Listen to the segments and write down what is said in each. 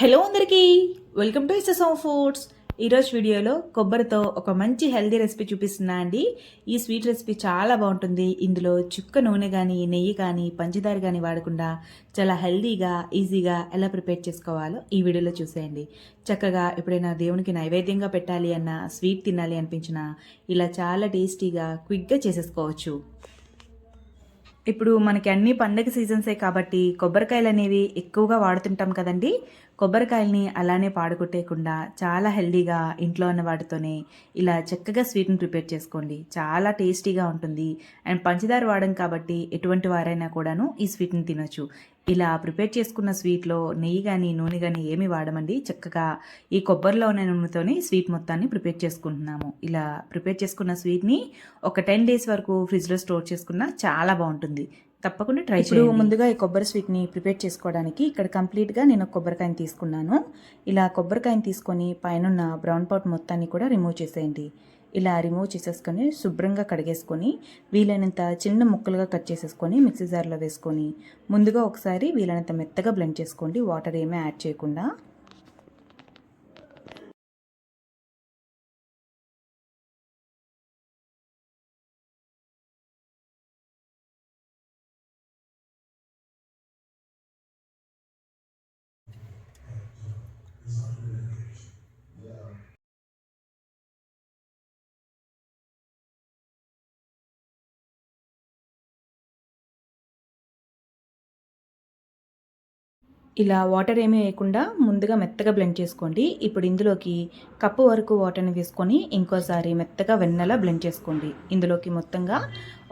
Hello అందరికీ. Welcome to S S of foods ఈరోజు వీడియోలో కొబ్బరితో ఒక మంచి హెల్దీ రెసిపీ చూపిస్తున్నా అండి. ఈ స్వీట్ రెసిపీ చాలా బాగుంటుంది. ఇందులో చుక్క నూనె కానీ నెయ్యి కానీ పంచదార కానీ వాడకుండా చాలా హెల్దీగా ఈజీగా ఎలా ప్రిపేర్ చేసుకోవాలో ఈ వీడియోలో చూసేయండి. చక్కగా ఎప్పుడైనా దేవునికి నైవేద్యంగా పెట్టాలి అన్న స్వీట్ తినాలి అనిపించినా ఇలా చాలా టేస్టీగా క్విక్గా చేసేసుకోవచ్చు. ఇప్పుడు మనకి అన్ని పండగ సీజన్సే కాబట్టి కొబ్బరికాయలు అనేవి ఎక్కువగా వాడుతుంటాం కదండి. కొబ్బరికాయల్ని అలానే పాడుకొట్టేయకుండా చాలా హెల్దీగా ఇంట్లో ఉన్న వాటితోనే ఇలా చక్కగా స్వీట్ని ప్రిపేర్ చేసుకోండి. చాలా టేస్టీగా ఉంటుంది. అండ్ పంచదార వాడడం కాబట్టి ఎటువంటి వారైనా కూడాను ఈ స్వీట్ని తినొచ్చు. ఇలా ప్రిపేర్ చేసుకున్న స్వీట్లో నెయ్యి కానీ నూనె కానీ ఏమి వాడమండి. చక్కగా ఈ కొబ్బరిలో ఉన్న నూనెతోనే స్వీట్ మొత్తాన్ని ప్రిపేర్ చేసుకుంటున్నాము. ఇలా ప్రిపేర్ చేసుకున్న స్వీట్ని ఒక టెన్ డేస్ వరకు ఫ్రిడ్జ్లో స్టోర్ చేసుకున్నా చాలా బాగుంటుంది. తప్పకుండా ట్రై ఇప్పుడు ముందుగా ఈ కొబ్బరి స్వీట్ని ప్రిపేర్ చేసుకోవడానికి ఇక్కడ కంప్లీట్గా నేను కొబ్బరికాయని తీసుకున్నాను. ఇలా కొబ్బరికాయని తీసుకొని పైన బ్రౌన్ పౌట్ మొత్తాన్ని కూడా రిమూవ్ చేసేయండి. ఇలా రిమూవ్ చేసేసుకొని శుభ్రంగా కడిగేసుకొని వీలైనంత చిన్న ముక్కలుగా కట్ చేసేసుకొని మిక్సీ జార్లో వేసుకొని ముందుగా ఒకసారి వీలైనంత మెత్తగా బ్లెండ్ చేసుకోండి. వాటర్ ఏమీ యాడ్ చేయకుండా. ఇలా వాటర్ ఏమీ వేయకుండా ముందుగా మెత్తగా బ్లెండ్ చేసుకోండి. ఇప్పుడు ఇందులోకి కప్పు వరకు వాటర్ని వేసుకొని ఇంకోసారి మెత్తగా వెన్నెలా బ్లెండ్ చేసుకోండి. ఇందులోకి మొత్తంగా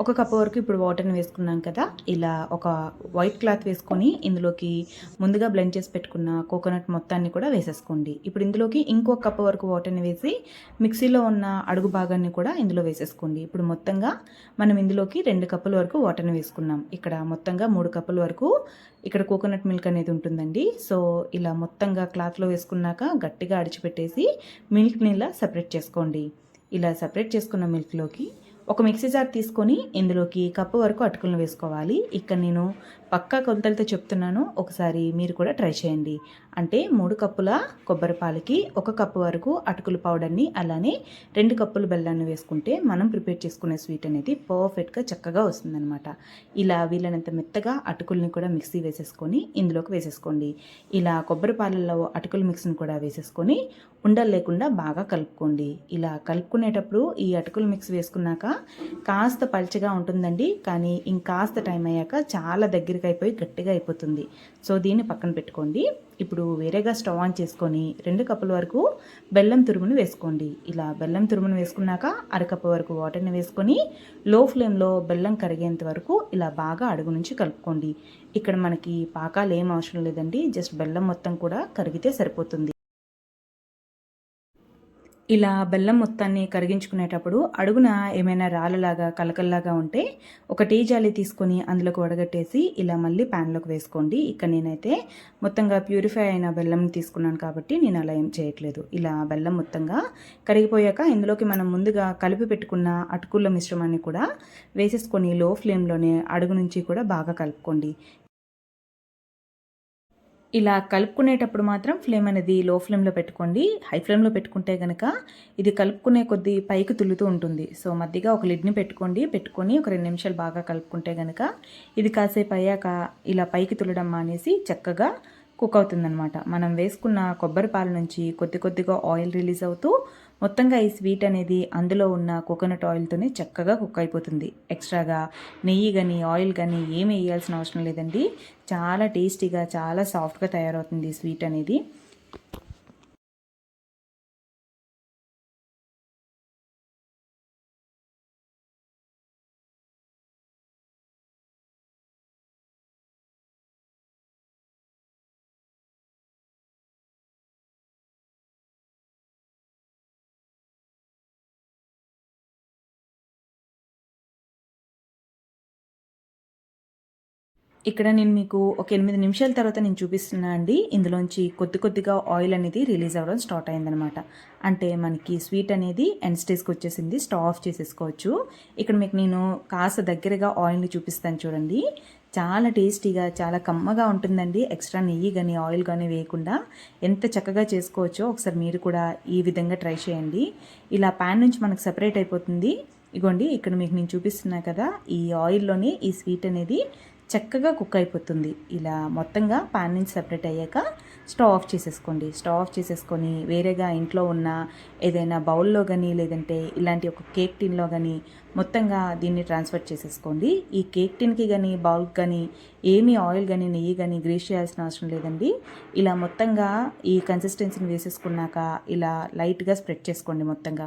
ఒక కప్పు వరకు ఇప్పుడు వాటర్ని వేసుకున్నాం కదా ఇలా ఒక వైట్ క్లాత్ వేసుకొని ఇందులోకి ముందుగా బ్లెండ్ చేసి పెట్టుకున్న కోకోనట్ మొత్తాన్ని కూడా వేసేసుకోండి. ఇప్పుడు ఇందులోకి ఇంకో కప్పు వరకు వాటర్ని వేసి మిక్సీలో ఉన్న అడుగు భాగాన్ని కూడా ఇందులో వేసేసుకోండి. ఇప్పుడు మొత్తంగా మనం ఇందులోకి రెండు కప్పుల వరకు వాటర్ని వేసుకున్నాం. ఇక్కడ మొత్తంగా మూడు కప్పుల వరకు ఇక్కడ కోకోనట్ మిల్క్ అనేది ఉంటుందండి. సో ఇలా మొత్తంగా క్లాత్లో వేసుకున్నాక గట్టిగా అడిచిపెట్టేసి మిల్క్ని ఇలా సపరేట్ చేసుకోండి. ఇలా సపరేట్ చేసుకున్న మిల్క్లోకి ఒక మిక్సీ జార్ తీసుకొని ఇందులోకి కప్పు వరకు అటుకులను వేసుకోవాలి. ఇక్కడ నేను పక్కా కొలతలతో చెప్తున్నాను. ఒకసారి మీరు కూడా ట్రై చేయండి. అంటే మూడు కప్పుల కొబ్బరి పాలకి ఒక కప్పు వరకు అటుకుల పౌడర్ని అలానే రెండు కప్పులు బెల్లాన్ని వేసుకుంటే మనం ప్రిపేర్ చేసుకునే స్వీట్ అనేది పర్ఫెక్ట్గా చక్కగా వస్తుందన్నమాట. ఇలా వీలైనంత మెత్తగా అటుకుల్ని కూడా మిక్సీ వేసేసుకొని ఇందులోకి వేసేసుకోండి. ఇలా కొబ్బరి పాలల్లో అటుకుల మిక్స్ని కూడా వేసేసుకొని ఉండలు లేకుండా బాగా కలుపుకోండి. ఇలా కలుపుకునేటప్పుడు ఈ అటుకుల మిక్స్ వేసుకున్నాక కాస్త పల్చగా ఉంటుందండి. కానీ ఇంకాస్త టైం అయ్యాక చాలా దగ్గర మెత్తగా అయిపోయి గట్టిగా అయిపోతుంది. సో దీన్ని పక్కన పెట్టుకోండి. ఇప్పుడు వేరేగా స్టవ్ ఆన్ చేసుకొని రెండు కప్పుల వరకు బెల్లం తురుమును వేసుకోండి. ఇలా బెల్లం తురుమును వేసుకున్నాక అరకప్పు వరకు వాటర్ని వేసుకొని లో ఫ్లేమ్లో బెల్లం కరిగేంత వరకు ఇలా బాగా అడుగు నుంచి కలుపుకోండి. ఇక్కడ మనకి పాకాలు ఏం అవసరం లేదండి. జస్ట్ బెల్లం మొత్తం కూడా కరిగితే సరిపోతుంది. ఇలా బెల్లం మొత్తాన్ని కరిగించుకునేటప్పుడు అడుగున ఏమైనా రాళ్ళలాగా కలకల్లాగా ఉంటే ఒక టీ జాలి తీసుకొని అందులోకి వడగట్టేసి ఇలా మళ్ళీ ప్యాన్లోకి వేసుకోండి. ఇక్కడ నేనైతే మొత్తంగా ప్యూరిఫై అయిన బెల్లం తీసుకున్నాను కాబట్టి నేను అలా ఏం చేయట్లేదు. ఇలా బెల్లం మొత్తంగా కరిగిపోయాక ఇందులోకి మనం ముందుగా కలిపి పెట్టుకున్న అటుకుల మిశ్రమాన్ని కూడా వేసేసుకొని లో ఫ్లేమ్లోనే అడుగు నుంచి కూడా బాగా కలుపుకోండి. ఇలా కలుపుకునేటప్పుడు మాత్రం ఫ్లేమ్ అనేది లో ఫ్లేమ్లో పెట్టుకోండి. హై ఫ్లేమ్లో పెట్టుకుంటే కనుక ఇది కలుపుకునే కొద్దీ పైకి తుల్లుతూ ఉంటుంది. సో మధ్యగా ఒక లిడ్ని పెట్టుకోండి. పెట్టుకొని ఒక రెండు నిమిషాలు బాగా కలుపుకుంటే కనుక ఇది కాసేపు అయ్యాక ఇలా పైకి తుల్లడం మానేసి చక్కగా కుక్ అవుతుందనమాట మనం వేసుకున్న కొబ్బరి పాల నుంచి కొద్ది కొద్దిగా ఆయిల్ రిలీజ్ అవుతూ మొత్తంగా ఈ స్వీట్ అనేది అందులో ఉన్న కోకోనట్ ఆయిల్తోనే చక్కగా కుక్ అయిపోతుంది. ఎక్స్ట్రాగా నెయ్యి కానీ ఆయిల్ కానీ ఏమి వేయాల్సిన అవసరం లేదండి. చాలా టేస్టీగా చాలా సాఫ్ట్గా తయారవుతుంది స్వీట్ అనేది. ఇక్కడ నేను మీకు ఒక ఎనిమిది నిమిషాల తర్వాత నేను చూపిస్తున్నా అండి. ఇందులోంచి కొద్ది కొద్దిగా ఆయిల్ అనేది రిలీజ్ అవ్వడం స్టార్ట్ అయిందనమాట అంటే మనకి స్వీట్ అనేది ఎండ్ స్టేజ్కి వచ్చేసింది. స్టవ్ ఆఫ్ చేసేసుకోవచ్చు. ఇక్కడ మీకు నేను కాస్త దగ్గరగా ఆయిల్ని చూపిస్తాను చూడండి. చాలా టేస్టీగా చాలా కమ్మగా ఉంటుందండి. ఎక్స్ట్రా నెయ్యి కానీ ఆయిల్ కానీ వేయకుండా ఎంత చక్కగా చేసుకోవచ్చో ఒకసారి మీరు కూడా ఈ విధంగా ట్రై చేయండి. ఇలా ప్యాన్ నుంచి మనకు సపరేట్ అయిపోతుంది. ఇగోండి ఇక్కడ మీకు నేను చూపిస్తున్నా కదా ఈ ఆయిల్లోనే ఈ స్వీట్ అనేది చక్కగా కుక్ అయిపోతుంది. ఇలా మొత్తంగా పాన్ నుంచి సపరేట్ అయ్యాక స్టవ్ ఆఫ్ చేసేసుకోండి. స్టవ్ ఆఫ్ చేసేసుకొని వేరేగా ఇంట్లో ఉన్న ఏదైనా బౌల్లో కానీ లేదంటే ఇలాంటి ఒక కేక్ టిన్లో కానీ మొత్తంగా దీన్ని ట్రాన్స్ఫర్ చేసేసుకోండి. ఈ కేక్ టిన్కి కానీ బౌల్కి కానీ ఏమీ ఆయిల్ కానీ నెయ్యి కానీ గ్రీస్ చేయాల్సిన అవసరం లేదండి. ఇలా మొత్తంగా ఈ కన్సిస్టెన్సీని వేసేసుకున్నాక ఇలా లైట్గా స్ప్రెడ్ చేసుకోండి మొత్తంగా.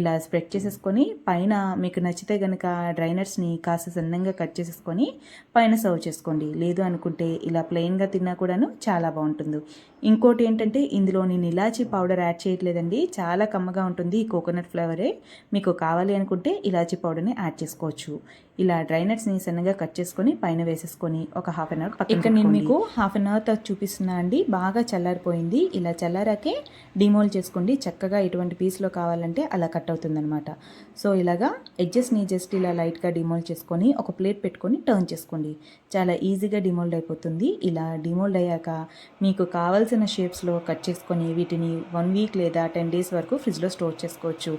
ఇలా స్ప్రెడ్ చేసేసుకొని పైన మీకు నచ్చితే కనుక డ్రైనర్స్ని కాస్త సన్నంగా కట్ చేసేసుకొని పైన సర్వ్ చేసుకోండి. లేదు అనుకుంటే ఇలా ప్లెయిన్గా తిన్నా కూడాను చాలా బాగుంటుంది. ఇంకోటి ఏంటంటే ఇందులో నేను ఇలాచీ పౌడర్ యాడ్ చేయట్లేదండి. చాలా కమ్మగా ఉంటుంది ఈ కోకోనట్ ఫ్లేవరే. మీకు కావాలి అనుకుంటే ఇలాచీ పౌడర్ని యాడ్ చేసుకోవచ్చు. ఇలా డ్రై నట్స్ని సన్నగా కట్ చేసుకొని పైన వేసేసుకొని ఒక హాఫ్ అన్ అవర్ ఇక్కడ నేను మీకు హాఫ్ అన్ అవర్ చూపిస్తున్నా అండి. బాగా చల్లారిపోయింది. ఇలా చల్లారాకే డిమోల్ చేసుకోండి. చక్కగా ఎటువంటి పీస్లో కావాలంటే అలా కట్ అవుతుందన్నమాట. సో ఇలాగా ఎడ్జెస్ని జస్ట్ ఇలా లైట్గా డిమోల్డ్ చేసుకొని ఒక ప్లేట్ పెట్టుకొని టర్న్ చేసుకోండి. చాలా ఈజీగా డిమోల్డ్ అయిపోతుంది. ఇలా డిమోల్డ్ అయ్యాక మీకు కావాల్సిన షేప్స్లో కట్ చేసుకొని వీటిని వన్ వీక్ లేదా టెన్ డేస్ వరకు ఫ్రిడ్జ్లో స్టోర్ చేసుకోవచ్చు.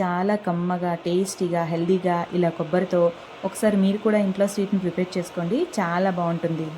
చాలా కమ్మగా టేస్టీగా హెల్దీగా ఇలా కొబ్బరితో ఒకసారి మీరు కూడా ఇంట్లో స్వీట్ని ప్రిపేర్ చేసుకోండి. చాలా బాగుంటుంది.